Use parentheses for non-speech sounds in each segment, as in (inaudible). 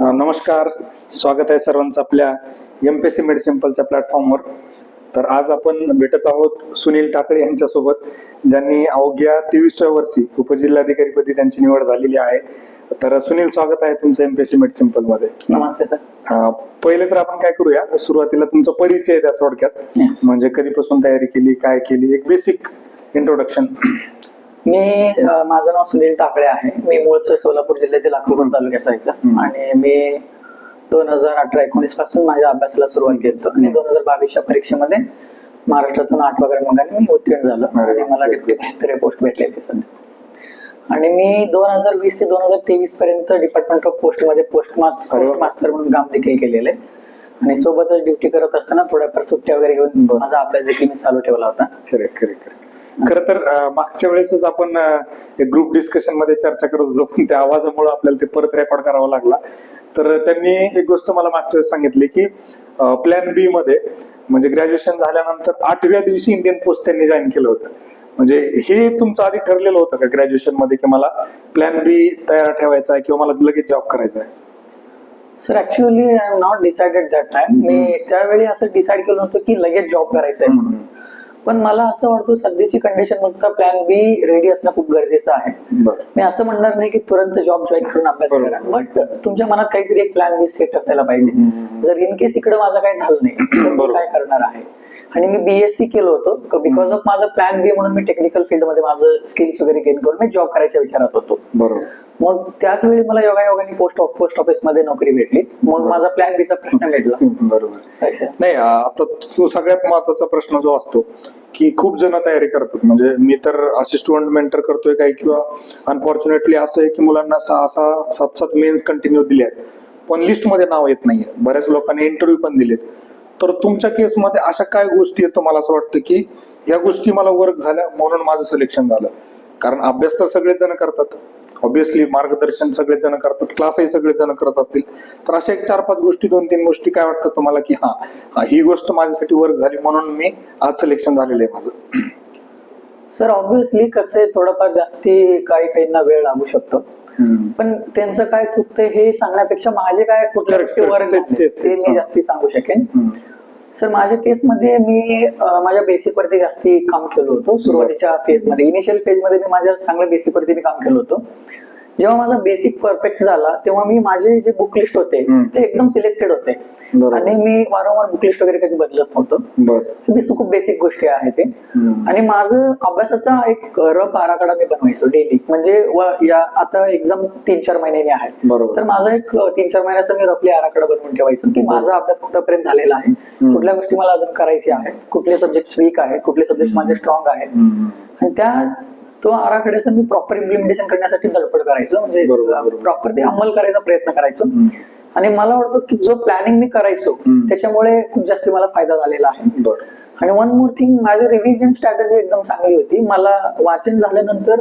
नमस्कार. स्वागत आहे सर्वांचं आपल्या एम पी सी मेड सिम्पलच्या प्लॅटफॉर्मवर तर आज आपण भेटत आहोत सुनील टाकळे यांच्यासोबत ज्यांनी अवघ्या तेवीसव्या वर्षी उपजिल्हाधिकारीपदी त्यांची निवड झालेली आहे. तर सुनील स्वागत आहे तुमचं एम पी सी मेड सिंपलमध्ये. नमस्ते सर. पहिले तर आपण काय करूया? सुरुवातीला तुमचा परिचय द्या थोडक्यात. म्हणजे कधीपासून तयारी केली काय केली? एक बेसिक इंट्रोडक्शन मी माझं नाव सुनील टाकळे आहे. मी मूळचं सोलापूर जिल्ह्यातील अक्कलकोट तालुक्याचा हम्म. आणि मी दोन हजार अठरा एकोणीसपासून माझ्या अभ्यासाला सुरुवात केली. आणि दोन हजार बावीसच्या परीक्षेमध्ये महाराष्ट्रातून आठ क्रमांकाने मी उत्तीर्ण झालो. आणि मला डेप्युटी कलेक्टर पोस्ट भेटलेली सध्या. आणि मी दोन हजार वीस ते दोन हजार तेवीस पर्यंत डिपार्टमेंट ऑफ पोस्टमध्ये पोस्ट मास्टर म्हणून काम देखील केलेलं आहे. आणि सोबतच ड्युटी करत असताना थोड्याफार सुट्ट्या वगैरे घेऊन. माझा अभ्यास देखील मी चालू ठेवला होता. खरे तर मागच्या वेळेसच आपण ग्रुप डिस्कशनमध्ये चर्चा करत होतो पण त्या आवाजामुळे आपल्याला ते परत रेकॉर्ड करावा लागला. तर त्यांनी एक गोष्ट मला मागच्या वेळेस सांगितली की प्लॅन बी मध्ये म्हणजे ग्रॅज्युएशन झाल्यानंतर आठव्या दिवशी इंडियन पोस्ट त्यांनी जॉईन केलं होतं. म्हणजे हे तुमचं आधी ठरलेलं होतं का ग्रॅज्युएशनमध्ये की मला प्लॅन बी तयार ठेवायचा आहे किंवा मला लगेच जॉब करायचा आहे? Sir actually I'm not decided that time मी त्यावेळी असं डिसाईड केलं होतं की लगेच जॉब करायचा आहे म्हणून. पण मला असं वाटतं सध्याची कंडिशन बघता प्लॅन बी रेडी असणं खूप गरजेचं आहे मी असं म्हणणार नाही की तुरंत जॉब जॉईन करून अभ्यास. करा बट तुमच्या मनात काहीतरी एक प्लॅन बी सेट असायला पाहिजे. जर इन केस इकडे माझं काही झालं नाही तर. काय करणार आहे आणि मी बीएससी केलं होतं. बिकॉज ऑफ माझं प्लॅन बी म्हणून मी टेक्निकल फील्डमध्ये माझं स्किल्स वगैरे गेन करून मी जॉब करायच्या विचारात होतो. बरोबर. मग त्याच वेळी मला योगायोगाने पोस्ट पोस्ट ऑफिसमध्ये नोकरी भेटली. मग माझा प्लॅन बीचा प्रश्न भेटला. बरोबर. नाही आता तो सगळ्यात महत्त्वाचा प्रश्न जो असतो की खूप जण तयारी करतात. म्हणजे मी तर असे स्टुडंट मेंटर करतोय काही किंवा अनफॉर्च्युनेटली असं आहे की मुलांना सहा सहा सात सात मेन्स कंटिन्यू दिले आहेत पण लिस्टमध्ये नाव येत नाहीये. बऱ्याच लोकांनी इंटरव्ह्यू पण दिलेत. तर तुमच्या केसमध्ये अशा काय गोष्टी आहेत तुम्हाला असं वाटतं की ह्या गोष्टी मला वर्क झाल्या म्हणून माझं सिलेक्शन झालं? कारण अभ्यास तर सगळेच जण करतात. ऑब्विसली मार्गदर्शन सगळेच जण करतात. क्लासही सगळेच जण करत असतील. तर अशा एक चार पाच गोष्टी दोन तीन गोष्टी काय वाटतं तुम्हाला की हा ही गोष्ट माझ्यासाठी वर्क झाली म्हणून मी आज सिलेक्शन झालेलं आहे माझं. सर ऑब्विसली कसं थोडंफार जास्ती काही काहींना वेळ लागू शकतो. पण त्यांचं काय चुकतंय हे सांगण्यापेक्षा माझे काय कुठल्या ते. मी. जास्ती सांगू शकेन. सर माझ्या केसमध्ये मी माझ्या बेसिक वरती जास्ती काम केलं होतं. सुरुवातीच्या फेजमध्ये. इनिशियल फेजमध्ये मी माझ्या चांगल्या बेसिक वरती मी काम केलं होतं. जेव्हा माझा बेसिक परफेक्ट झाला तेव्हा मी माझे जे बुक लिस्ट होते. ते एकदम सिलेक्टेड होते. आणि मी वारंवार बुक लिस्ट वगैरे कधी बदलत नव्हतं. बेसिक खूप बेसिक गोष्टी आहेत ते. आणि माझं अभ्यासाचा एक रफ आराखडा मी बनवायचो डेली म्हणजे व- या आता एक्झाम तीन चार महिन्याने आहे. तर माझा एक तीन चार महिन्याचा मी रफली आराखडा बनवून ठेवायचो की माझा अभ्यास कुठपर्यंत झालेला आहे. कुठल्या गोष्टी मला अजून करायची आहेत. कुठले सब्जेक्ट वीक आहेत. कुठले सब्जेक्ट माझे स्ट्रॉंग आहेत. आणि त्या तो आराखड्याचं मी प्रॉपर इम्प्लिमेंटेशन करण्यासाठी धडपड करायचो. म्हणजे प्रॉपर ते अंमल करायचा प्रयत्न करायचो. आणि मला वाटतं की जो प्लॅनिंग मी करायचो. त्याच्यामुळे खूप जास्त मला फायदा झालेला आहे. आणि वन मोर थिंग माझी रिव्हिजन स्ट्रॅटेजी एकदम चांगली होती. मला वाचन झाल्यानंतर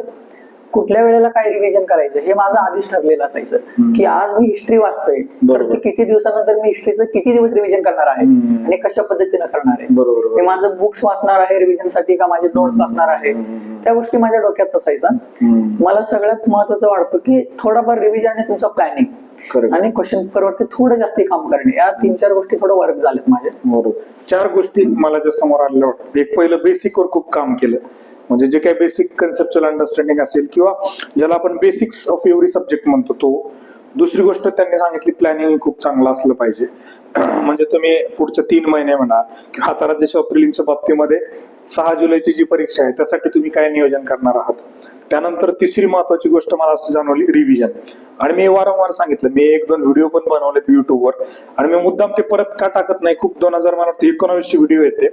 कुठल्या वेळेला काय रिव्हिजन करायचं? हे माझं आधीच ठरलेलं असायचं. की आज मी हिस्ट्री वाचतोय. तर. ते किती दिवसानंतर मी हिस्ट्रीचं किती दिवस रिव्हिजन करणार आहे. आणि कशा पद्धतीनं करणार आहे? बरोबर. मी माझं बुक्स वाचणार आहे रिव्हिजनसाठी का माझे नोट्स वाचणार आहे? त्या गोष्टी माझ्या डोक्यात असायचा. मला सगळ्यात महत्वाचं वाटतं की थोडाफार रिव्हिजन आणि तुमचं प्लॅनिंग. आणि क्वेश्चन पेपरवरती थोडं जास्ती काम करणे. या तीन चार गोष्टी थोडं वर्क झालेत माझे बरोबर. चार गोष्टी मला ज्या समोर आलेल्या वाटतात एक पहिलं बेसिकवर खूप काम केलं. म्हणजे जे काही बेसिक कन्सेप्च्युअल अंडरस्टँडिंग असेल किंवा ज्याला आपण बेसिक्स ऑफ एव्हरी सब्जेक्ट म्हणतो तो दुसरी गोष्ट त्यांनी सांगितली प्लॅनिंग खूप चांगलं असलं पाहिजे. (clears throat) म्हणजे तुम्ही पुढच्या तीन महिने म्हणा किंवा हाताला जशा प्रिलिमच्या बाबतीमध्ये सहा जुलैची जी परीक्षा आहे त्यासाठी तुम्ही काय नियोजन करणार आहात? त्यानंतर तिसरी महत्वाची गोष्ट मला असं जाणवली रिव्हिजन आणि मी वारंवार सांगितलं मी एक दोन व्हिडिओ पण बनवलेत युट्यूबवर आणि मी मुद्दाम ते परत का टाकत नाही खूप दोन हजार मला वाटतं एकोणावीसशे व्हिडिओ येते.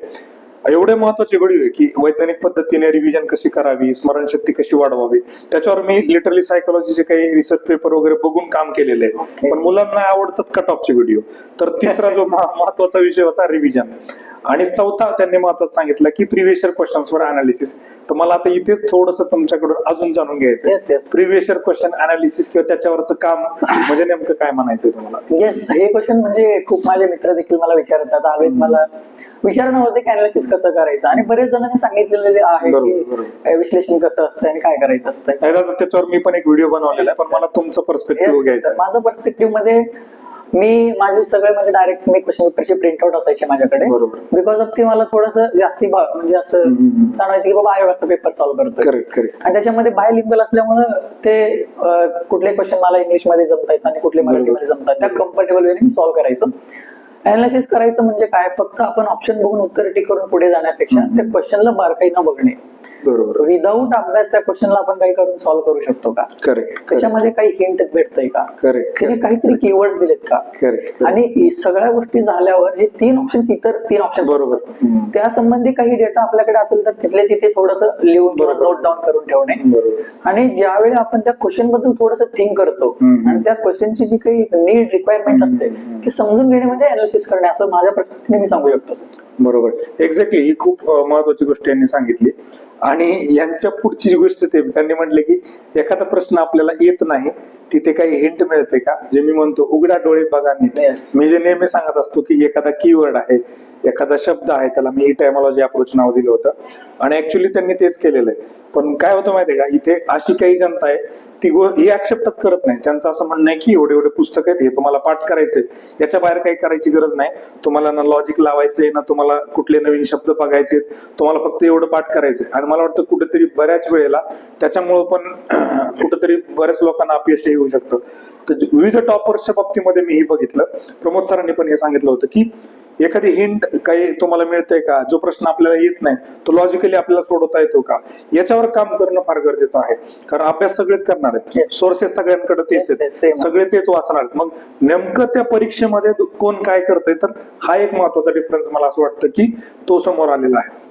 एवढे महत्त्वाचे व्हिडिओ आहे की वैज्ञानिक पद्धतीने रिव्हिजन कशी करावी स्मरणशक्ती कशी वाढवावी त्याच्यावर मी लिटरली सायकोलॉजीचे काही रिसर्च पेपर वगैरे बघून काम केलेलं आहे. पण मुलांना आवडतात कट ऑफचे व्हिडिओ तर तिसरा जो मह- महत्त्वाचा विषय होता रिव्हिजन आणि चौथा त्यांनी महत्वाचं सांगितलं की प्रिव्हियस इयर क्वेश्चन्सवर अनालिसिस तर मला आता इथेच थोडस तुमच्याकडून अजून जाणून घ्यायचं Yes, क्वेश्चन अनालिसिस किंवा त्याच्यावरचं काम म्हणजे नेमकं काय म्हणायचं तुम्हाला? येस हे क्वेश्चन म्हणजे खूप माझे मित्र देखील मला विचारतात. आवेच मला विचारणं होते की अनालिसिस कसं करायचं? आणि बरेच जणांनी सांगितलेले आहे की विश्लेषण कसं असतं आणि काय करायचं असतं त्याच्यावर मी पण एक व्हिडिओ बनवलेला आहे पण मला तुमचं पर्स्पेक्टिव्ह घ्यायचं. माझं पर्स्पेक्टिव्हमध्ये मी माझे सगळे म्हणजे डायरेक्ट मी क्वेश्चन पेपरचे प्रिंटआउट असायचे माझ्याकडे. बिकॉज ऑफ ती मला थोडंसं जास्ती म्हणजे असं. जाणवायचं की बाबा आयोगाचा पेपर सॉल्व्ह करेक्ट आणि त्याच्यामध्ये बायलिंगल असल्यामुळं ते कुठले क्वेश्चन मला इंग्लिशमध्ये जमतायत आणि कुठले मराठीमध्ये जमतात त्या कम्फर्टेबल वेने मी सॉल्व्ह करायचो. अनालिसिस करायचं म्हणजे काय? फक्त आपण ऑप्शन बघून उत्तर टिक करून पुढे जाण्यापेक्षा. त्या क्वेश्चनला बारकाई न बघणे. बरोबर. विदाऊट अभ्यास त्या क्वेश्चनला आपण काही करून सॉल्व्ह करू शकतो का? करेक्ट त्याच्यामध्ये काही हिंट भेटतंय का? करेक्ट त्याने काहीतरी कीवर्ड दिलेत का? करेक्ट आणि सगळ्या गोष्टी झाल्यावर जे तीन ऑप्शन इतर तीन ऑप्शन बरोबर. त्या संबंधी काही डेटा आपल्याकडे असेल तर तिथले तिथे थोडस लिहून. नोट डाऊन करून ठेवणे. बरोबर. आणि ज्यावेळी आपण त्या क्वेश्चनबद्दल थोडस थिंक करतो. आणि त्या क्वेश्चनची जी काही नीड रिक्वायरमेंट असते ती समजून घेणे म्हणजे अनालिसिस करणे असं माझ्या पर्स्पेक्टिव्ह मी सांगू शकतो. बरोबर. एक्झॅक्टली ही खूप महत्वाची गोष्ट यांनी सांगितली. आणि यांच्या पुढची जी गोष्ट ते त्यांनी म्हटले की एखादा प्रश्न आपल्याला येत नाही तिथे काही हिंट मिळते का जे मी म्हणतो उघडा डोळे बघा Yes. मी जे नेहमी सांगत असतो की एखादा कीवर्ड आहे एखादा शब्द आहे त्याला मी टायमॉलॉजी अप्रोच नाव दिलं होतं. आणि ऍक्च्युली त्यांनी तेच केलेलं आहे. पण काय होतं माहितीये का? इथे अशी काही जनता आहे ती गो ही ऍक्सेप्टच करत नाही. त्यांचं असं म्हणणं आहे की एवढे एवढे पुस्तक आहेत हे तुम्हाला पाठ करायचंय. याच्या बाहेर काही करायची गरज नाही. तुम्हाला ना लॉजिक लावायचंय ना तुम्हाला कुठले नवीन शब्द बघायचे तुम्हाला फक्त एवढं पाठ करायचंय. आणि मला वाटतं कुठेतरी बऱ्याच वेळेला त्याच्यामुळं पण (clears throat) कुठेतरी बऱ्याच लोकांना अपयश येऊ शकतं. तर विविध टॉपर्सच्या बाबतीमध्ये मी हे बघितलं. प्रमोद सरांनी पण हे सांगितलं होतं की एखादी हिंट काही तुम्हाला मिळतंय का? जो प्रश्न आपल्याला येत नाही तो लॉजिकली आपल्याला सोडवता येतो का? याच्यावर काम करणं फार गरजेचं आहे. कारण अभ्यास सगळेच करणार आहेत. सोर्सेस सगळ्यांकडे तेच आहेत. सगळे तेच वाचणार आहेत. मग नेमकं त्या परीक्षेमध्ये कोण काय करतंय? तर हा एक महत्त्वाचा डिफरन्स मला असं वाटतं की तो समोर आलेला आहे.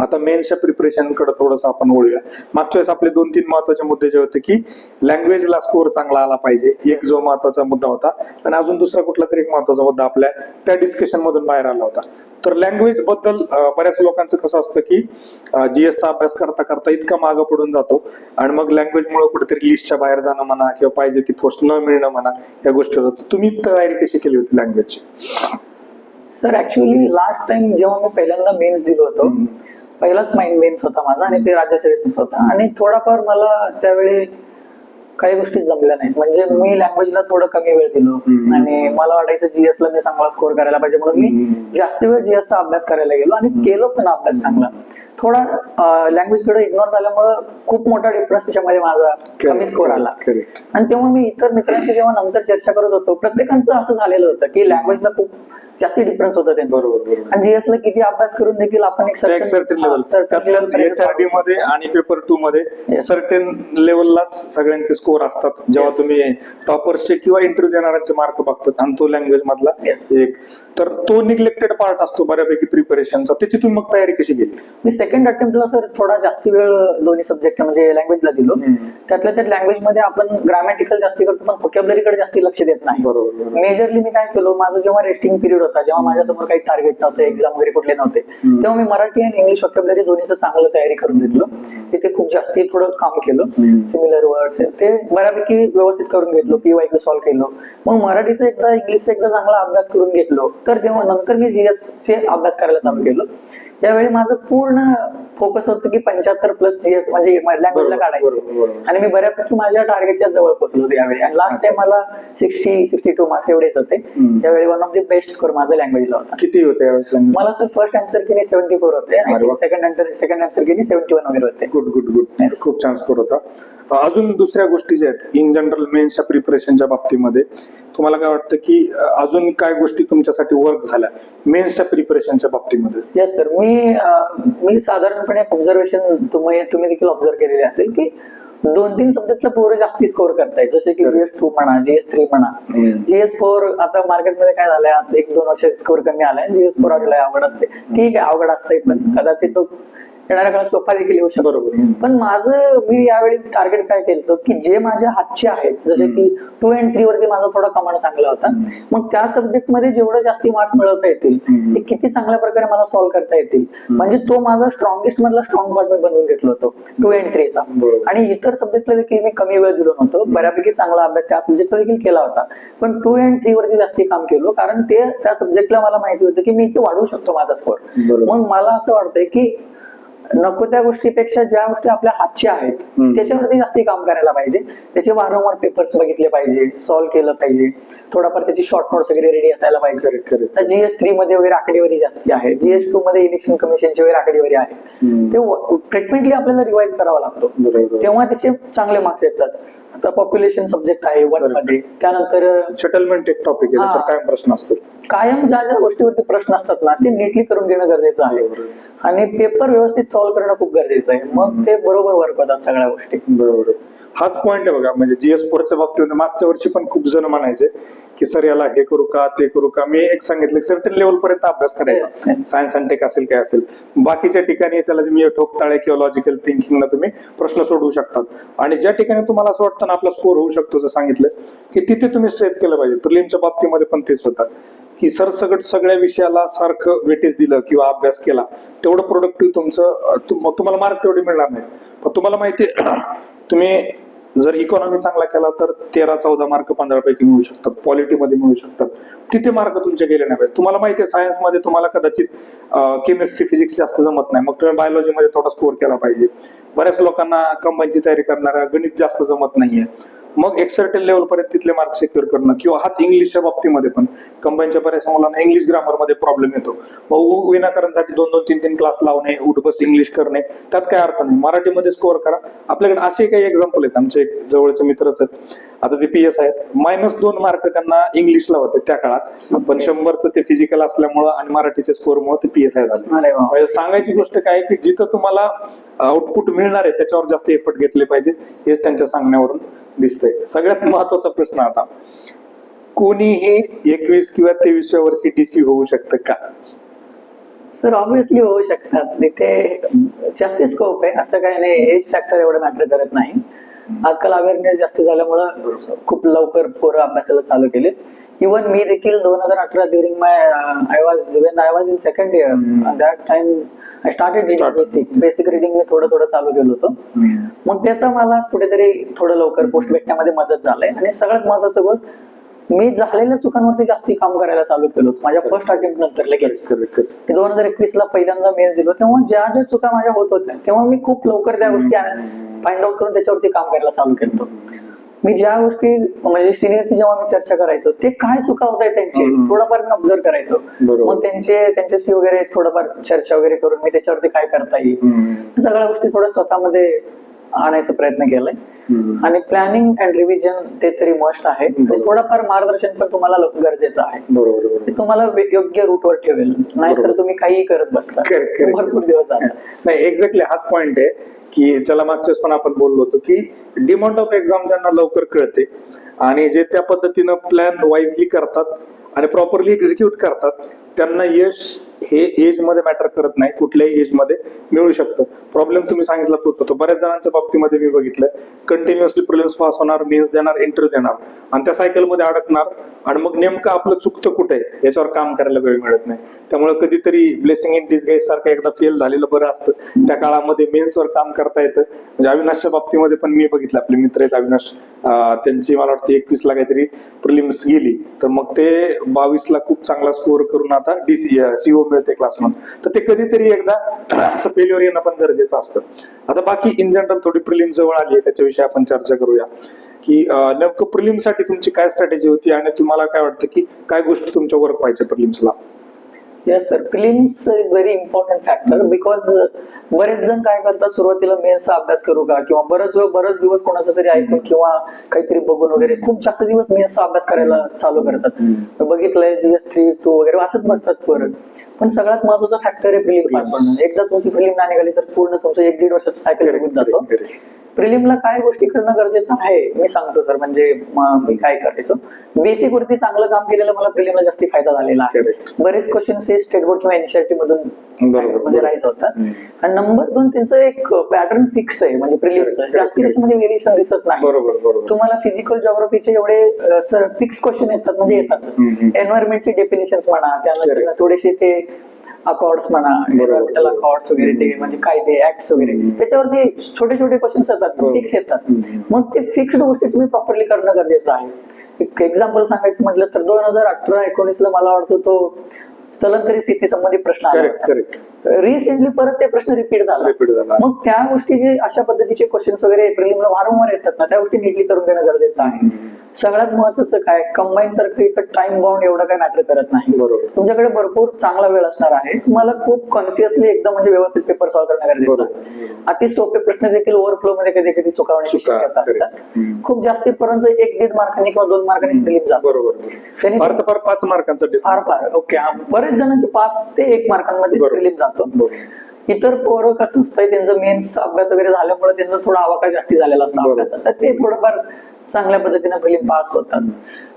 आता मेन्सच्या प्रिपरेशनकडे थोडस आपण वळूया. मागच्या वेळेस आपले दोन तीन महत्त्वाचे मुद्दे जे होते की लँग्वेजला स्कोअर चांगला आला पाहिजे. एक जो महत्त्वाचा मुद्दा होता आणि अजून दुसरा कुठला तरी एक महत्त्वाचा मुद्दा आपल्या त्या डिस्कशन मधून बाहेर आला होता. तर लँग्वेजबद्दल बऱ्याच लोकांचं कसं असतं की जीएस चा अभ्यास करता करता इतका मागं पडून जातो आणि मग लँग्वेज मुळे कुठेतरी लिस्टच्या बाहेर जाणं म्हणा किंवा पाहिजे ती पोस्ट न मिळणं म्हणा या गोष्टी होतात. तुम्ही तयारी कशी केली होती लँग्वेजची सर ऍक्च्युली लास्ट टाइम जेव्हा मी पहिल्यांदा मेन्स दिलो होतो. पहिलाच माइंड मेन्स होता माझा आणि ते राज्यसेवेचाच होता आणि थोडाफार मला त्यावेळी काही गोष्टी जमल्या नाहीत म्हणजे मी लँग्वेजला थोडं कमी वेळ दिलो. आणि मला वाटायचं जीएस ला मी चांगला स्कोर करायला पाहिजे म्हणून मी. जास्त वेळ जीएस चा अभ्यास करायला गेलो आणि केलो पण अभ्यास चांगला थोडा लँग्वेजकडे इग्नोर झाल्यामुळं खूप मोठा डिफरन्स त्याच्यामध्ये माझा कमी स्कोर आला. आणि तेव्हा मी इतर मित्रांशी जेव्हा नंतर चर्चा करत होतो प्रत्येकांचं असं झालेलं होतं की लँग्वेजला खूप जास्ती डिफरन्स होता त्यांचा बरोबर आणि जीएस ला किती अभ्यास करून देखील आपण एक एक सर्टन लेवल एचआरडी मध्ये आणि पेपर टू मध्ये. सर्टन लेवललाच सगळ्यांचे स्कोर असतात जेव्हा. तुम्ही टॉपर्सचे किंवा इंटरव्ह्यू देणाऱ्यांचे मार्क बघतात आणि तो लँग्वेज मधला. एक तर तो निग्लेक्टेड पार्ट असतो बऱ्यापैकी प्रिपरेशनचा त्याची तुम्ही मग तयारी कशी केली? मी सेकंड अटेम्प्टला सर थोडा जास्ती वेळ दोन्ही सब्जेक्ट म्हणजे लँग्वेजला दिलो. त्यातल्या त्यात लँग्वेजमध्ये आपण ग्रामॅटिकल जास्ती करतो पण vocabulary कडे जास्ती लक्ष देत नाही. बरोबर मेजरली मी काय केलो माझं जेव्हा रेस्टिंग पिरियड होता जेव्हा माझ्यासमोर काही टार्गेट नव्हते एक्झाम वगैरे कुठले नव्हते तेव्हा मी मराठी आणि इंग्लिश वॉकॅबलरी दोन्हीचं चांगलं तयारी करून घेतलो. तिथे खूप जास्ती थोडं काम केलं. सिमिलर वर्ड्स ते बऱ्यापैकी व्यवस्थित करून घेतलो पी वाय सॉल्व्ह केलो. मग मराठीचं एकदा इंग्लिशचा एकदा चांगला अभ्यास करून घेतलो. तर तेव्हा नंतर मी जीएस चे अभ्यास करायला चालू केलो. यावेळी माझं पूर्ण फोकस होतं की पंच्याहत्तर प्लस जीएस म्हणजे लँग्वेजला काढायचं. आणि मी बऱ्यापैकी माझ्या टार्गेटच्या जवळ पोहोचलो होतो यावेळी. आणि लास्ट टाइम मला सिक्स्टी सिक्स्टी टू मार्क्स एवढेच होते. त्यावेळी one of the best score माझा लँग्वेजला होता. किती होते मला सर फर्स्ट आन्सर की सेव्हन्टी फोर होते. सेकंड आन्सर सेकंड आन्सर की सेव्हन्टी वन वगैरे होते. Good good good. खूप छान स्कोर होता. अजून दुसऱ्या गोष्टी ज्या आहेत इन जनरल मेन्सच्या प्रिपरेशनच्या बाबतीमध्ये तुम्हाला काय वाटतं की अजून काय गोष्टी तुमच्यासाठी वर्क झाल्या मेन्सच्या प्रिपरेशनच्या बाबतीमध्ये? येस सर मी मी साधारणपणे ऑब्झर्वेशन तुम्ही तुम्ही देखील ऑब्झर्व केलेले असेल की दोन तीन सब्जेक्टला पोरं जास्ती स्कोर करतायत. जसे की जीएस टू म्हणा जीएस थ्री म्हणा. जीएस फोर आता मार्केटमध्ये काय झालंय एक दोन वर्ष स्कोर कमी आलाय. जीएस फोर आलेला अवघड असते. ठीक आहे अवघड असतंय पण कदाचित तो येणाऱ्या काळात सोपा देखील येऊ शकतो. बरोबर. पण माझं मी यावेळी टार्गेट काय केलं की जे माझ्या हातचे आहेत जसे की टू अँड थ्री वरती माझा थोडा कमांड चांगला होता. मग त्या सब्जेक्टमध्ये जेवढं जास्ती मार्क्स मिळवता येतील. ते किती चांगल्या प्रकारे मला सॉल्व्ह करता येतील. म्हणजे तो माझा स्ट्रॉंगेस्ट मधला स्ट्रॉंग पार्ट मी बनवून घेतलो होतो टू अँड थ्रीचा. आणि इतर सब्जेक्टला देखील मी कमी वेळ दिलो नव्हतो. बऱ्यापैकी चांगला अभ्यास त्या सब्जेक्टला देखील केला होता. पण टू अँड थ्री वरती जास्ती काम केलो कारण ते त्या सब्जेक्टला मला माहिती होतं की मी इथे वाढवू शकतो माझा स्कोर. मग मला असं वाटतंय की नको त्या गोष्टीपेक्षा ज्या गोष्टी आपल्या हातच्या आहेत. त्याच्यावरती जास्ती काम करायला पाहिजे. त्याचे वारंवार पेपर्स बघितले पाहिजे सॉल्व्ह केलं पाहिजे. थोडाफार त्याची शॉर्ट नोट्स वगैरे रेडी असायला पाहिजे. जीएस थ्री मध्ये वगैरे आकडेवारी जास्ती आहे. जीएस टू मध्ये इलेक्शन कमिशनची वगैरे आकडेवारी आहे. ते फ्रिक्वेंटली आपल्याला रिवाइज करावा लागतो. तेव्हा त्याचे चांगले मार्क्स येतात. आता पॉप्युलेशन सब्जेक्ट आहे वनमध्ये त्यानंतर सेटलमेंट एक टॉपिक आहे त्याच्यावर हा. काय प्रश्न असतो कायम ज्या ज्या गोष्टीवरती प्रश्न असतात ना ते नीटली करून घेणं गरजेचं आहे. आणि पेपर व्यवस्थित सॉल्व्ह करणं खूप गरजेचं आहे. मग ते बरोबर वर्क होतात सगळ्या गोष्टी. बरोबर हाच पॉइंट आहे बघा म्हणजे जीएस फोरच्या बाबतीमध्ये मागच्या वर्षी पण खूप जण म्हणायचे की सर याला हे करू का ते करू का? मी एक सांगितलं की सर्टन लेवल पर्यंत अभ्यास करायचा. सायन्स अँड टेक असेल काय असेल. बाकीच्या ठिकाणी त्याला तुम्ही ठोकताळे किंवा लॉजिकल थिंकिंगला तुम्ही प्रश्न सोडवू शकतात. आणि ज्या ठिकाणी तुम्हाला असं वाटतं ना आपला स्कोर होऊ शकतो जर सांगितलं की तिथे तुम्ही स्ट्रेच केलं पाहिजे. प्रिलिमच्या बाबतीमध्ये पण तेच होतं. की सरसकट सगळ्या विषयाला सारखं वेटेज दिलं किंवा अभ्यास केला तेवढं प्रोडक्टिव्ह तुमचं तुम्हाला मार्क तेवढे मिळणार नाही पण तुम्हाला माहिती (clears throat) तुम्ही जर इकॉनॉमी चांगला केला तर तेरा चौदा मार्क पंधरा पैकी मिळू शकतात. पॉलिटीमध्ये मिळू शकतात. तिथे मार्क तुमचे गेले नाही पाहिजे. तुम्हाला माहिती आहे सायन्समध्ये तुम्हाला कदाचित केमिस्ट्री फिजिक्स जास्त जमत नाही. मग तुम्ही बायोलॉजीमध्ये थोडा स्कोर केला पाहिजे. बऱ्याच लोकांना कंबाईनची तयारी करणारा गणित जास्त जमत नाहीये. मग एक सर्टन लेवल पर्यंत तिथले मार्क सिक्युअर करणं किंवा हाच इंग्लिशच्या बाबतीमध्ये पण. कंबाईनच्या बऱ्याच मुलांना इंग्लिश ग्रामरमध्ये प्रॉब्लेम येतो. मग विनाकारणसाठी दोन दोन तीन तीन क्लास लावणे उठबस इंग्लिश करणे त्यात काय अर्थ नाही. मराठीमध्ये स्कोअर करा. आपल्याकडे असे काही एक्झाम्पल आहेत. आमचे एक जवळचे मित्रच आहेत. आता ते पी एस आहेत. मायनस दोन मार्क त्यांना इंग्लिशला होते त्या काळात. पण शंभरचं ते फिजिकल असल्यामुळं आणि मराठीच्या स्कोअरमुळे ते पी एस आय झाले. म्हणजे सांगायची गोष्ट काय की जिथं तुम्हाला आउटपुट मिळणार आहे त्याच्यावर जास्त एफर्ट घेतले पाहिजे. हेच त्यांच्या सांगण्यावरून. दिसतंय. सगळ्यात महत्त्वाचा प्रश्न आता कोणीही एकवीस किंवा तेवीसव्या वर्षी डीसी होऊ शकतं का? सर ऑब्विसली होऊ शकतात. तिथे जास्ती स्कोप आहे. असं काही नाही. एज फॅक्टर एवढं मॅटर करत नाही. आजकाल अवेअरनेस जास्त झाल्यामुळं खूप लवकर पोरं अभ्यासाला चालू केले इवन मी देखील दोन हजार अठरा during my I was when I was in second year that time I started. Basic basic reading मी थोडं थोडं चालू केलं होतं. मग त्याचा मला कुठेतरी थोडं लवकर पोस्ट भेटण्यामध्ये मदत झालंय. आणि सगळ्यात महत्वाचं गोष्ट मी झालेल्या चुकांवरती जास्ती काम करायला चालू केलं होतं. माझ्या फर्स्ट अटेम्प्ट नंतर लगेच. दोन हजार एकवीस ला पहिल्यांदा मेल दिलो तेव्हा ज्या ज्या चुका माझ्या होत होत्या तेव्हा मी खूप लवकर त्या गोष्टी फाइंड आउट करून त्याच्यावरती काम करायला चालू केलं मी ज्या गोष्टी म्हणजे सिनियरची जेव्हा मी चर्चा करायचो ते काय चुका होत आहेत त्यांची. थोडंफार मी ऑब्झर्व करायचो. मग त्यांचे त्यांच्याशी वगैरे थोडंफार चर्चा वगैरे करून मी त्याच्यावरती काय करता येईल सगळ्या गोष्टी थोड्या स्वतःमध्ये आणायचा प्रयत्न केलाय. आणि प्लॅनिंग अँड रिव्हिजन ते तरी मस्ट आहे. थोडंफार मार्गदर्शन पण तुम्हाला गरजेचं आहे बरोबर तुम्हाला योग्य रूटवर ठेवेल नाहीतर. तुम्ही काहीही करत बसता. भरपूर दिवस (laughs) नाही एक्झॅक्टली हाच पॉइंट आहे की त्याला मागच्या पण आपण बोललो होतो की डिमांड ऑफ एक्झाम त्यांना लवकर कळते आणि जे त्या पद्धतीनं प्लॅन वाईजली करतात आणि प्रॉपरली एक्झिक्यूट करतात त्यांना यश हे एजमध्ये मॅटर करत नाही कुठल्याही एजमध्ये मिळू शकतं. प्रॉब्लेम तुम्ही सांगितला तोच होतो बऱ्याच जणांच्या बाबतीमध्ये मी बघितलं. कंटिन्युअसली प्रिलिम्स पास होणार मेन्स देणार इंटरव्ह्यू देणार. आणि त्या सायकलमध्ये अडकणार. आणि मग नेमकं आपलं चुकतं कुठे? आहे याच्यावर काम करायला वेळ मिळत नाही. त्यामुळे कधीतरी ब्लेसिंग इन डिसगाईज सारखं एकदा फेल झालेलं बरं असतं. त्या काळामध्ये मेन्सवर काम करता येतं. म्हणजे अविनाशच्या बाबतीमध्ये पण मी बघितलं. आपले मित्र आहेत अविनाश. त्यांची मला वाटतं एकवीस ला काहीतरी प्रिलिम्स गेली. तर मग ते बावीस ला खूप चांगला स्कोअर करून आता सीओ सीओ मिळते क्लासमन तर ते कधीतरी एकदा असं फेल्युअर येणं पण गरजेचं असतं. आता बाकी इन जनरल थोडी प्रिलिम जवळ आली आहे त्याच्याविषयी आपण चर्चा करूया. की नेमकं प्रिलिमसाठी तुमची काय स्ट्रॅटेजी होती आणि तुम्हाला काय वाटतं की काय गोष्टी तुमच्या वर्क व्हायच्या प्रिलिम्सला yes sir prelims is very important factor because बरेच जण काय करतात सुरुवातीला मेन्सचा अभ्यास करू का? किंवा बरेच वेळ बरेच दिवस कोणाचं तरी ऐकून किंवा काहीतरी बघून वगैरे खूप जास्त दिवस मेन्सचा अभ्यास करायला चालू करतात. बघितलंय जीएस थ्री टू वगैरे वाचत बसतात परत पण सगळ्यात महत्त्वाचा फॅक्टर आहे प्रिलिम पास होणं एकदा तुमची प्रिलिम नाही निघाली तर पूर्ण तुमचं एक दीड वर्षाचं सायकल जातो. प्रिलिमला काय गोष्टी करणं गरजेचं आहे मी सांगतो सर म्हणजे म- काय करायचो बेसिक वरती चांगलं काम केलेलं मला प्रिलिमला जास्ती फायदा झालेला आहे. बरेच क्वेश्चन हे स्टेट बोर्ड किंवा एनसीआरटी मधून बरोबर, म्हणजे होतात हम्म. आणि नंबर दोन त्यांचं एक पॅटर्न फिक्स आहे म्हणजे प्रिलिमचं जास्ती. त्याच्यामध्ये व्हेरिएशन दिसत नाही तुम्हाला फिजिकल जॉग्राफीचे एवढे सर फिक्स क्वेश्चन येतात म्हणजे हम्म. एन्व्हायरमेंटचे डेफिनेशन म्हणा त्यानंतर. थोडेसे ते अकॉर्ड्स म्हणा. एन्व्हायरमेंटल अकॉर्ड्स वगैरे ते म्हणजे कायदे ऍक्ट वगैरे त्याच्यावरती छोटे छोटे क्वेश्चन्स येतात. फिक्स येतात हम्म. मग ते फिक्स्ड गोष्टी तुम्ही प्रॉपरली करणं गरजेचं आहे एक एक्झाम्पल सांगायचं म्हटलं तर दोन हजार अठरा एकोणीसला मला वाटतं तो स्थलांतरित स्थिती संबंधी प्रश्न आला करेक्ट रिसेंटली परत ते प्रश्न रिपीट झाला. मग त्या गोष्टी जे अशा पद्धतीचे क्वेश्चन्स वगैरे प्रिलिमला वारंवार येतात ना त्या गोष्टी नीटली करून घेणं गरजेचं आहे. सगळ्यात महत्वाचं काय? कंबाईन सारखं इथं टाइम बाउंड एवढं काय मॅटर करत नाही. बरोबर. तुमच्याकडे भरपूर चांगला वेळ असणार आहे. तुम्हाला खूप कॉन्शियसली एकदम म्हणजे व्यवस्थित पेपर सॉल्व्ह करणं गरजेचं आहे. अति सोपे प्रश्न देखील ओव्हरफ्लो मध्ये कधी कधी चुकावण्याची चुका, शक्यता correct. असतात खूप जास्ती पर्यंत एक दीड मार्कांनी किंवा दोन मार्कांनी प्रिलिम जातो बरोबर. त्यांनी- फार फार पाच मार्कांचा. फार फार. ओके. बरेच जणांचे पाच ते एक मार्कांमध्ये. प्रिलिम जातो. इतर पोरं कसं असतंय त्यांचं मेन्सचा अभ्यास वगैरे झाल्यामुळे त्यांचा थोडा अवकाश जास्ती झालेला असतो. अभ्यासाचा ते थोडंफार चांगल्या पद्धतीने प्रिलिम पास होतात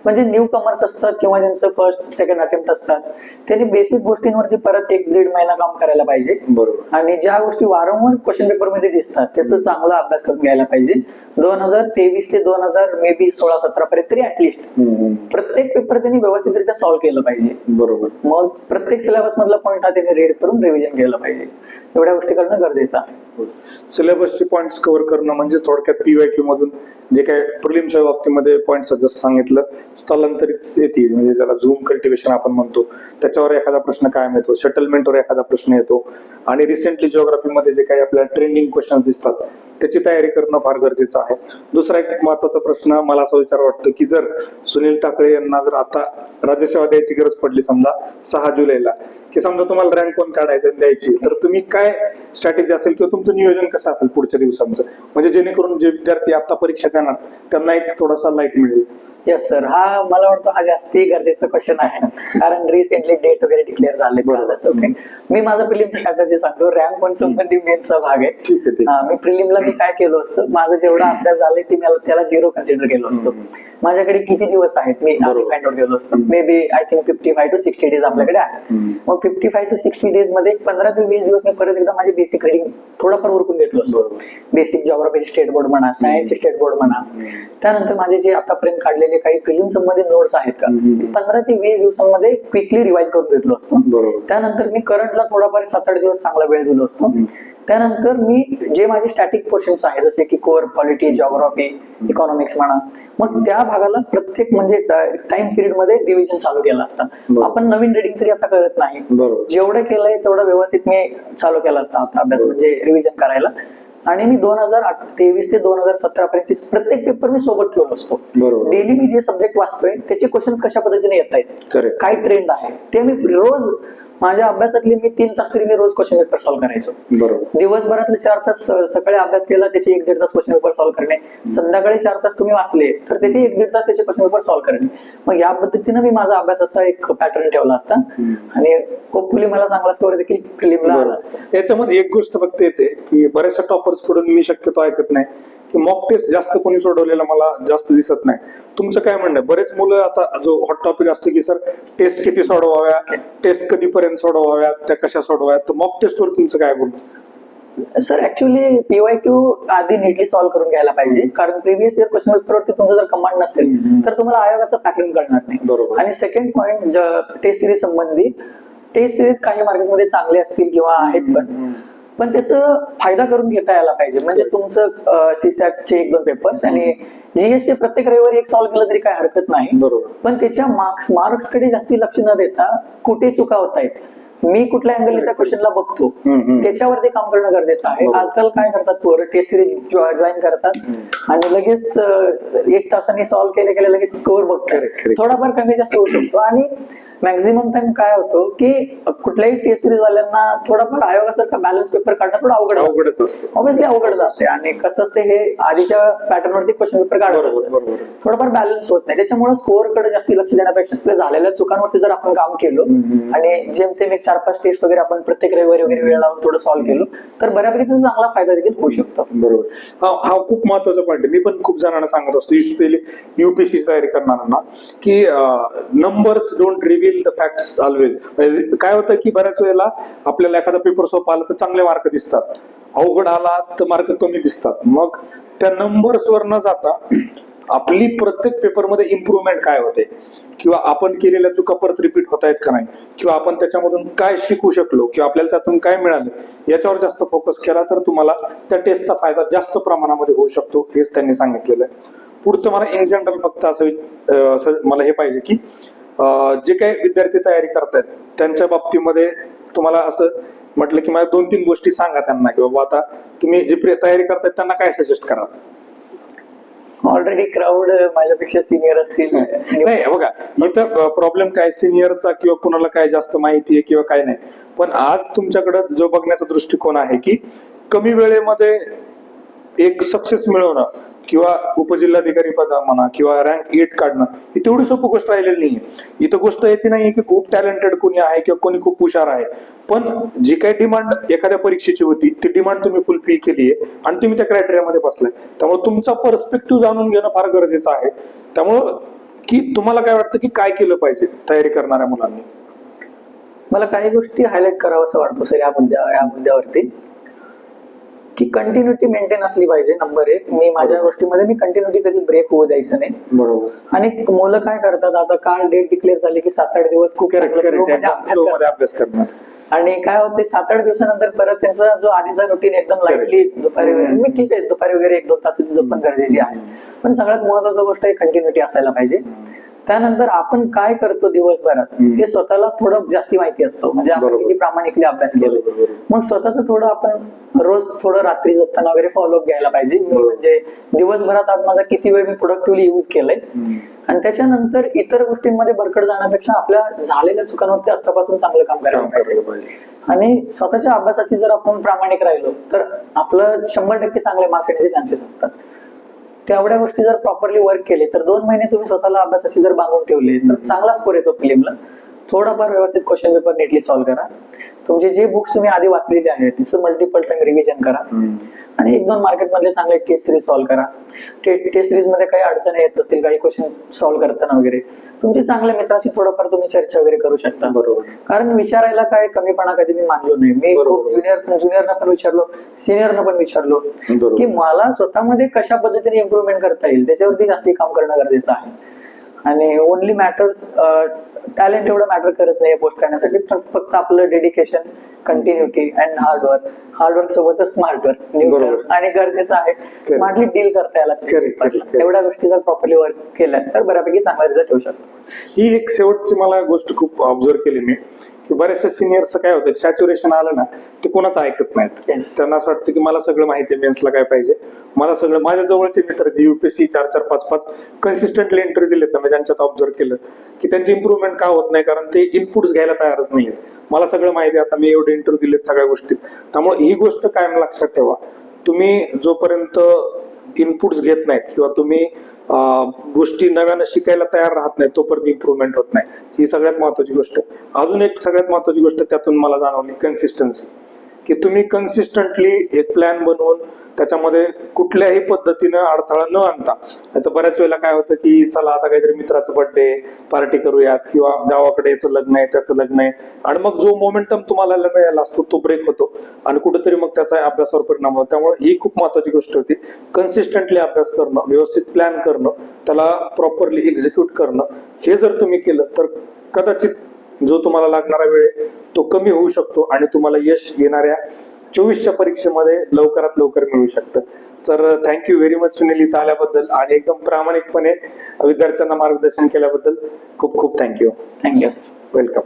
म्हणजे न्यू कमर्स असतात किंवा ज्यांचं फर्स्ट सेकंड अटेम्प्ट असतात त्यांनी बेसिक गोष्टींवरती परत एक दीड महिना काम करायला पाहिजे. बरोबर. आणि ज्या गोष्टी वारंवार क्वेश्चन पेपरमध्ये दिसतात त्याचा चांगला अभ्यास करून घ्यायला पाहिजे. दोन हजार तेवीस ते दोन हजार मे बी सोळा सतरा पर्यंत तरी ऍटलिस्ट. प्रत्येक पेपर त्यांनी व्यवस्थितरित्या सॉल्व्ह केलं पाहिजे. बरोबर. मग प्रत्येक सिलेबस मधला पॉईंट हा त्यांनी रीड करून रिव्हिजन केलं पाहिजे. एवढ्या गोष्टी करणं गरजेचं आहे. सिलेबसचे पॉइंट्स कव्हर करणं म्हणजे थोडक्यात पीवायक्यू मधून जे काय प्रिलिमच्या बाबतीमध्ये पॉइंट्स जसं सांगितलं स्थलांतरित येतील म्हणजे ज्याला झूम कल्टिवेशन आपण म्हणतो त्याच्यावर एखादा प्रश्न कायम येतो सेटलमेंटवर एखादा प्रश्न येतो. आणि रिसेंटली मध्ये जे काही आपल्याला ट्रेंडिंग क्वेश्चन दिसतात त्याची तयारी करणं फार गरजेचं आहे. दुसरा एक महत्त्वाचा प्रश्न मला असं विचार वाटतो की जर सुनील टाकळे यांना जर आता राज्यसेवा द्यायची गरज पडली समजा सहा जुलैला की समजा तुम्हाला रँक कोण काढायचं द्यायची तर तुम्ही काय स्ट्रॅटेजी असेल किंवा तुमचं नियोजन कसं असेल पुढच्या दिवसांचं? म्हणजे जेणेकरून जे विद्यार्थी आता परीक्षा देणार त्यांना एक थोडासा लाइट मिळेल. येस सर हा मला वाटतं हा जास्ती गरजेचा क्वेश्चन आहे. (laughs) कारण रिसेंटली डेट वगैरे डिक्लेअर झाले. ओके मी माझा प्रिलिमचा स्ट्रॅटजी सांगतो रँक वन संबंधी मेनचा भाग आहे. हा, मी प्रिलिमला मी काय केलं असतं माझं जेवढा अभ्यास झालाय ते मला त्याला झिरो कन्सिडर केलं असतं. माझ्याकडे किती दिवस आहेत? मी. फाइंड आउट केलं असतं. Maybe I think fifty five to sixty days आपल्याकडे आहेत. मग फिफ्टी फाय टू सिक्स्टी डेजमध्ये पंधरा ते वीस दिवस मी परत एकदा माझे बेसिक रिडिंग थोडंफार उरकून घेतलो असतो. बेसिक जॉग्राफीचे स्टेट बोर्ड म्हणा सायन्सचे स्टेट बोर्ड म्हणा. त्यानंतर माझे जे आतापर्यंत काढलेले काही प्रिलिम संबंधित नोट्स आहेत का पंधरा ते वीस दिवसांमध्ये क्विकली रिवाइज करून घेतलो असतो. त्यानंतर मी करंटला थोडाफार सात आठ दिवस चांगला वेळ दिलो असतो. त्यानंतर मी जे माझे स्टॅटिक पोर्शन्स आहेत जसे की कोर पॉलिटी जॉग्राफी इकॉनॉमिक्स म्हणा मग त्या भागाला प्रत्येक म्हणजे टाइम पिरियडमध्ये रिव्हिजन चालू केलं असतं. आपण नवीन रिडिंग तरी आता करत नाही. बरोबर. जेवढं केलंय तेवढं व्यवस्थित मी चालू केलं असतं आता अभ्यास. म्हणजे रिव्हिजन करायला. आणि मी दोन हजार तेवीस ते दोन हजार सतरा पर्यंत प्रत्येक पेपर मी सोबत ठेवलो असतो. बरोबर. डेली मी जे सब्जेक्ट वाचतोय त्याचे क्वेश्चन्स कशा पद्धतीने येत आहेत काय ट्रेंड आहे? ते मी रोज माझ्या अभ्यासातले मी तीन तास तरी मी रोज क्वेश्चन पेपर सॉल्व्ह करायचो. बरोबर. दिवसभरातले चार तास सकाळी अभ्यास केला त्याचे एक दीड तास क्वेश्चन पेपर सॉल्व्ह करणे. संध्याकाळी चार तास तुम्ही वाचले तर त्याचे एक दीड तास त्याचे क्वेश्चन पेपर सॉल्व्ह करणे. मग या पद्धतीनं मी माझा अभ्यासाचा एक पॅटर्न ठेवला असता. आणि होपफुली मला चांगला स्कोअर देखील फिल्मला आला असता. बरोबर याच्यामध्ये एक गोष्ट फक्त येते की बऱ्याचशा टॉपर्सकडून मी शक्यतो ऐकत नाही. की मॉक टेस्ट जास्त कोणी सोडवलेला मला जास्त दिसत नाही. तुमचं काय म्हणणं आहे? बरेच मुलं आता जो हॉट टॉपिक असतो की सर टेस्ट किती सोडवाव्या? टेस्ट कधीपर्यंत सोडवाव्या? त्या कशा सोडवाव्या? तर मॉक टेस्टवर तुमचं काय बोलणं? Sir actually P Y Q आधी नीटली सॉल्व्ह करून घ्यायला पाहिजे. कारण प्रिव्हियस इयर क्वेश्चन पेपरवरती तुमचं जर कमांड नसेल तर तुम्हाला आयोगाचं पॅटर्न कळणार नाही. बरोबर. आणि सेकंड पॉईंट टेस्ट सिरीज संबंधी टेस्ट सिरीज काही मार्केटमध्ये चांगले असतील किंवा आहेत पण. पण त्याचा फायदा करून घेता यायला पाहिजे. म्हणजे तुमचं सीसॅटचे एक दोन पेपर्स आणि जीएस चे प्रत्येक रविवारी एक सॉल्व्ह केलं तरी काय हरकत नाही. बरोबर. पण त्याच्या मार्क्स मार्क्सकडे जास्ती लक्ष न देता कुठे चुका होत आहेत? मी कुठल्या अँगल त्या क्वेश्चनला बघतो. त्याच्यावरती काम करणं गरजेचं आहे. आजकाल काय करतात पोरं? टेस्ट सिरीज जॉईन करतात आणि लगेच एक तासाने सॉल्व्ह केले केले लगेच स्कोअर बघतात. थोडाफार कमी जास्त होऊ शकतो. आणि मॅक्झिमम टाइम काय होतो की कुठल्याही टेस्ट सिरीज वाल्यांना थोडाफार आयोगासारखा बॅलन्स पेपर काढणं थोडं अवघड. अवघडच असतं. ऑब्विसली अवघड जाते आणि कसं असते हे आधीच्या पॅटर्न वरती क्वेश्चन पेपर काढत थोडंफार बॅलन्स होत नाही. त्याच्यामुळे स्कोअरकडे जास्त लक्ष देण्यापेक्षा आपल्या झालेल्या चुकांवरती जर आपण काम केलं. आणि जेमतेम एक चार पाच टेस्ट वगैरे आपण प्रत्येक रविवारी वगैरे वेळ लावून थोडं सॉल्व्ह केलं तर बऱ्यापैकी त्याचा चांगला फायदा देखील होऊ शकतो. बरोबर. हा हा खूप महत्त्वाचा पॉईंट मी पण खूप जणांना सांगत असतो युपीसी तयारी करणाऱ्यांना की numbers don't reveal the facts always काय होतं की बऱ्याच वेळेला आपल्याला एखादा पेपर सोपा आला तर चांगले मार्क दिसतात. अवघड आला तर मार्क कमी दिसतात. मग त्या नंबर्सवर न जाता आपली प्रत्येक पेपरमध्ये इम्प्रुव्हमेंट काय होते? किंवा आपण केलेल्या चुका परत रिपीट होत आहेत का नाही? किंवा आपण त्याच्यामधून काय शिकू शकलो? किंवा आपल्याला त्यातून काय मिळालं? याच्यावर जास्त फोकस केला तर तुम्हाला त्या टेस्टचा फायदा जास्त प्रमाणामध्ये होऊ शकतो हेच त्यांनी सांगितलेलं आहे. पुढचं मला इन जनरल फक्त असं असं मला हे पाहिजे की जे काही विद्यार्थी तयारी करतायत त्यांच्या बाबतीमध्ये तुम्हाला असं म्हटलं की मला दोन तीन गोष्टी सांगा त्यांना की बाबा आता तुम्ही जी तयारी करतायत त्यांना काय सजेस्ट करा ऑलरेडी क्राऊड माझ्यापेक्षा सिनियर असतील. (laughs) नाही बघा इथं प्रॉब्लेम काय सिनियरचा किंवा कुणाला काय जास्त माहिती आहे किंवा काय नाही. पण आज तुमच्याकडं जो बघण्याचा दृष्टिकोन आहे की कमी वेळेमध्ये एक सक्सेस मिळवणं किंवा उपजिल्हाधिकारी पद म्हणा किंवा रँक एट काढणं ही तेवढी सोपी गोष्ट राहिलेली नाहीये. इथं गोष्ट याची नाहीये की खूप टॅलेंटेड कोणी आहे किंवा कोणी खूप हुशार आहे. पण जी काही डिमांड एखाद्या परीक्षेची होती ती डिमांड तुम्ही फुलफिल केली आहे आणि तुम्ही त्या क्रायटेरियामध्ये बसलाय. त्यामुळे तुमचा पर्स्पेक्टिव्ह जाणून घेणं फार गरजेचं आहे. त्यामुळं की तुम्हाला काय वाटतं की काय केलं पाहिजे तयारी करणाऱ्या मुलांनी? मला काही गोष्टी हायलाईट करावं असं वाटतं सर या मुद्द्या या मुद्द्यावरती. की कंटिन्युटी मेंटेन असली पाहिजे नंबर एक. मी माझ्या गोष्टीमध्ये मी कंटिन्युटी कधी ब्रेक होऊ द्यायचं नाही. बरोबर. आणि मुलं काय करतात आता काल डेट डिक्लेअर झाली की सात आठ दिवस flow मध्ये अभ्यास करणार. आणि काय होते सात आठ दिवसानंतर परत त्यांचा जो आधीचा रुटीन एकदम लाईटली दुपारी वगैरे मी ठीक आहे दुपारी वगैरे एक दोन तास जपण गरजेची आहे. पण सगळ्यात महत्वाची गोष्ट आहे कंटिन्युटी असायला पाहिजे. त्यानंतर आपण काय करतो दिवसभरात. हे स्वतःला थोडं जास्ती माहिती असतो. म्हणजे आपण. किती प्रामाणिकली अभ्यास केलो. मग स्वतःच थोडं आपण रोज थोडं रात्री झोपताना वगैरे फॉलोअप घ्यायला पाहिजे. मी म्हणजे दिवसभरात आज माझा किती वेळ मी प्रोडक्टिव्हली युज केलंय. आणि त्याच्यानंतर इतर गोष्टींमध्ये बरकड जाण्यापेक्षा आपल्या झालेल्या चुकांवरती आतापासून चांगलं काम करायला काम पाहिजे करायला पाहिजे. आणि स्वतःच्या अभ्यासाची जर आपण प्रामाणिक राहिलो तर आपलं शंभर टक्के चांगले मार्क्स येण्याचे चान्सेस असतात. तेवढ्या गोष्टी जर प्रॉपरली वर्क केले तर दोन महिने तुम्ही स्वतःला अभ्यासाची जर बांधून ठेवले तर चांगला स्कोर येतो फिल्मला थोडाफार व्यवस्थित क्वेश्चन पेपर नेटली सॉल्व्ह करा. तुमचे जे बुक्स तुम्ही आधी वाचलेले आहेत तिचं मल्टिपल टाइम रिव्हिजन करा. आणि एक दोन मार्केट मधले चांगले टेस्ट सिरीज सॉल्व्ह करा. टेस्ट सिरीजमध्ये काही अडचणी येत असतील काही क्वेश्चन सॉल्व्ह करताना वगैरे तुमच्या चांगल्या मित्राशी थोडंफार तुम्ही चर्चा वगैरे करू शकता. बरोबर. कारण विचारायला काय कमीपणा कधी मी मानलो नाही. मी ज्युनियर ज्युनियरना पण विचारलो सिनियरना पण विचारलो. की मला स्वतःमध्ये कशा पद्धतीने इम्प्रुव्हमेंट करता येईल? त्याच्यावरती जास्ती काम करणं गरजेचं आहे. आणि ओनली मॅटर्स टॅलेंट एवढं मॅटर करत नाही पोस्ट करण्यासाठी. फक्त आपलं dedication continuity and hard work hard work सोबतच स्मार्ट वर्क. आणि गरजेचं आहे. स्मार्टली डील करता यायला correct. एवढ्या गोष्टी जर प्रॉपरली वर्क केल्या तर बऱ्यापैकी चांगला रिझल्ट येऊ शकतो ही एक शेवटची मला गोष्ट खूप ऑब्झर्व केली मी. की बऱ्याचशा सिनियरचं काय होतं सॅच्युरेशन आलं ना ते कोणाचं ऐकत नाहीत. त्यांना असं वाटतं की मला सगळं माहिती आहे मेन्सला काय पाहिजे. मला सगळं माझ्या जवळचे मित्र जे युपीएससी चार चार पाच पाच कन्सिस्टंटली एंट्री दिलेत ना मी त्यांच्यात ऑब्झर्व केलं की त्यांची इम्प्रुव्हमेंट का होत नाही कारण ते इनपुट्स घ्यायला तयारच नाहीयेत. मला सगळं माहिती आहे आता मी एवढे इंटरव्ह्यू दिलेत सगळ्या गोष्टीत. त्यामुळे ही गोष्ट कायम लक्षात ठेवा. तुम्ही जोपर्यंत इनपुट्स घेत नाहीत किंवा तुम्ही गोष्टी नव्यानं शिकायला तयार राहत नाही तोपर्यंत इम्प्रुव्हमेंट होत नाही. ही सगळ्यात महत्वाची गोष्ट. अजून एक सगळ्यात महत्वाची गोष्ट त्यातून मला जाणवली कन्सिस्टन्सी की तुम्ही कन्सिस्टंटली एक प्लॅन बनवून त्याच्यामध्ये कुठल्याही पद्धतीनं अडथळा न आणता. आता बऱ्याच वेळेला काय होतं की चला आता काहीतरी मित्राचं बर्थडे पार्टी करूयात किंवा गावाकडे याचं लग्न आहे त्याचं लग्न आहे. आणि मग जो मोमेंटम तुम्हाला मिळाला असतो तो ब्रेक होतो. आणि कुठेतरी मग त्याचा अभ्यासावर परिणाम होतो. त्यामुळे ही खूप महत्वाची गोष्ट होती. कन्सिस्टंटली अभ्यास करणं व्यवस्थित प्लॅन करणं त्याला प्रॉपरली एक्झिक्यूट करणं हे जर तुम्ही केलं तर कदाचित जो तुम्हाला लागणारा वेळ आहे तो कमी होऊ शकतो आणि तुम्हाला यश येणाऱ्या चोवीसच्या परीक्षेमध्ये लवकरात लवकर मिळू शकतं. तर थँक्यू व्हेरी मच सुनील इथं आल्याबद्दल आणि एकदम प्रामाणिकपणे विद्यार्थ्यांना मार्गदर्शन केल्याबद्दल खूप खूप थँक्यू थँक्यू वेलकम